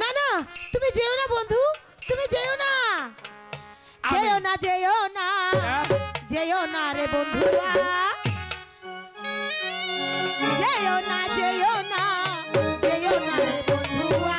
না না, তুমি যেও না, বন্ধু, তুমি যেও না যেও না যেও না? যেও না রে বন্ধুয়া যেও না যেও না যেও না রে বন্ধুয়া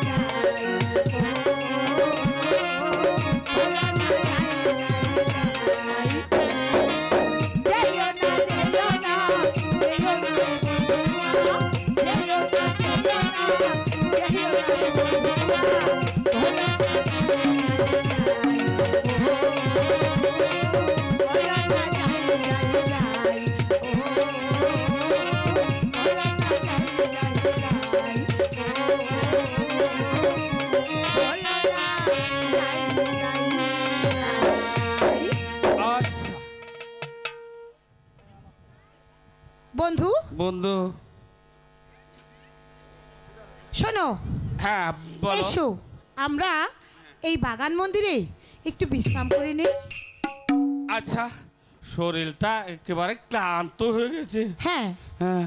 বন্ধু। শোনো হ্যাঁ বলো। এসো আমরা এই বাগান মন্দিরে একটু বিশ্রাম করে নিই। আচ্ছা শরীরটা একেবারে ক্লান্ত হয়ে গেছে। হ্যাঁ। হ্যাঁ।